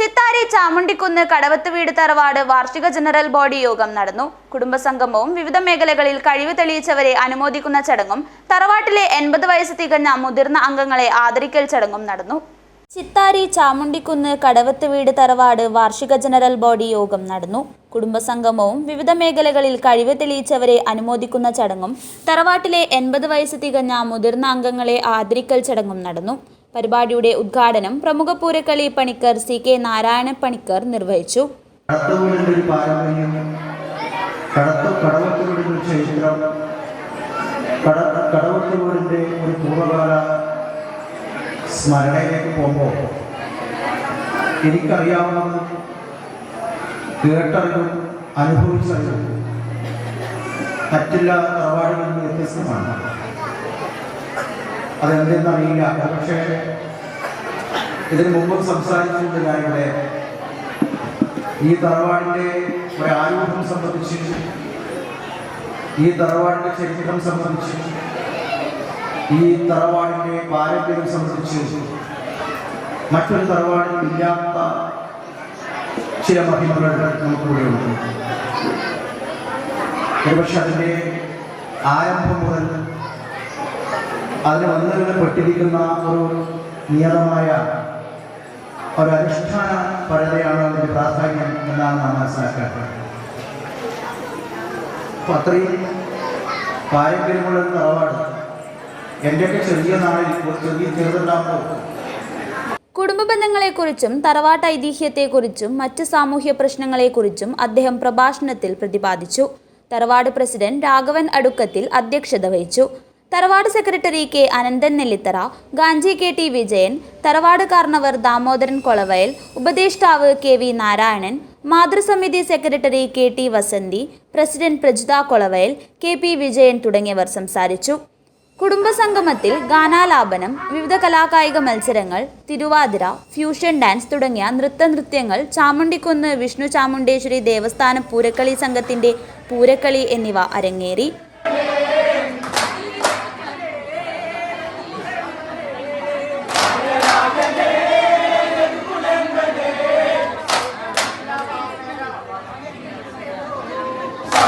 ചിത്താരി ചാമുണ്ടിക്കുന്ന് കടവത്ത് വീട് തറവാട് വാർഷിക ജനറൽ ബോഡി യോഗം നടന്നു. കുടുംബസംഗമവും വിവിധ മേഖലകളിൽ കഴിവ് തെളിയിച്ചവരെ അനുമോദിക്കുന്ന ചടങ്ങും തറവാട്ടിലെ എൺപത് വയസ്സ് തികഞ്ഞ മുതിർന്ന അംഗങ്ങളെ ആദരിക്കൽ ചടങ്ങും നടന്നു. ചിത്താരി ചാമുണ്ടിക്കുന്ന് കടവത്ത് വീട് തറവാട് വാർഷിക ജനറൽ ബോഡി യോഗം നടന്നു. കുടുംബസംഗമവും വിവിധ മേഖലകളിൽ കഴിവ് തെളിയിച്ചവരെ അനുമോദിക്കുന്ന ചടങ്ങും തറവാട്ടിലെ എൺപത് വയസ്സ് തികഞ്ഞ മുതിർന്ന അംഗങ്ങളെ ആദരിക്കൽ ചടങ്ങും നടന്നു. പരിപാടിയുടെ ഉദ്ഘാടനം പ്രമുഖ പൂരക്കളി പണിക്കർ സി കെ നാരായണ പണിക്കർ നിർവഹിച്ചു. കടവത്തൂരിന്റെ ഒരു പൂർവകാല സ്മരണയിലേക്ക് പോകുമ്പോൾ എനിക്കറിയാവുന്നതും കേട്ടറിവും അനുഭവിച്ചറിവും മറ്റെല്ലാ തറവാടുകളിൽ നിന്ന് വ്യത്യസ്തമാണ് അതെന്തെന്നറിയില്ല. പക്ഷേ ഇതിനു മുമ്പ് സംസാരിച്ചുകൊണ്ട് ഞാനിവിടെ. ഈ തറവാടിന്റെ ഒരു ആരൂഢം സംബന്ധിച്ച് ഈ തറവാടിന്റെ ചരിത്രം സംബന്ധിച്ച് ഈ തറവാടിന്റെ പാരമ്പര്യം സംബന്ധിച്ച് മറ്റൊരു തറവാടിൽ ഇല്ലാത്ത ചില മഹിമകൾ നമുക്കിവിടെയുണ്ട് ഒരുപക്ഷെ അതിന്റെ ആരംഭം മുതൽ അതിന് വന്നതിന് പെട്ടിരിക്കുന്ന ഒരു നിയതമായ ഒരു അനുഷ്ഠാന പരതയാണ് അതിന്റെ പ്രാധാന്യം എന്നാണ് നാം മനസ്സിലാക്കേണ്ടത്. അപ്പൊ അത്രയും പാരമ്പര്യമുള്ള തറവാട് എന്റെയൊക്കെ ചെറിയ നാളിൽ ഒരു ചെറിയ ചെറുതുണ്ടാകുമ്പോൾ കുടുംബ ബന്ധങ്ങളെക്കുറിച്ചും തറവാട്ട് ഐതിഹ്യത്തെക്കുറിച്ചും മറ്റ് സാമൂഹ്യ പ്രശ്നങ്ങളെക്കുറിച്ചും അദ്ദേഹം പ്രഭാഷണത്തിൽ പ്രതിപാദിച്ചു. തറവാട് പ്രസിഡന്റ് രാഘവൻ അടുക്കത്തിൽ അധ്യക്ഷത വഹിച്ചു. തറവാട് secretary K Ananthan Nellithara Ganchi K T Vijayan തറവാട് കാർണവർ ദാമോദരൻ കൊളവയൽ ഉപദേഷ്ടാവ് K V Narayanan മാതൃസമിതി secretary K T Vasanthi president Prajitha Kolavayal K P Vijayan തുടങ്ങിയവർ സംസാരിച്ചു. കുടുംബസംഗമത്തിൽ ഗാനാലാപനം വിവിധ കലാകായിക മത്സരങ്ങൾ തിരുവാതിര ഫ്യൂഷൻ ഡാൻസ് തുടങ്ങിയ നൃത്തനൃത്യങ്ങൾ ചാമുണ്ടിക്കുന്ന് വിഷ്ണു ചാമുണ്ടേശ്വരി ദേവസ്ഥാന പൂരക്കളി സംഘത്തിന്റെ പൂരക്കളി എന്നിവ അരങ്ങേറി.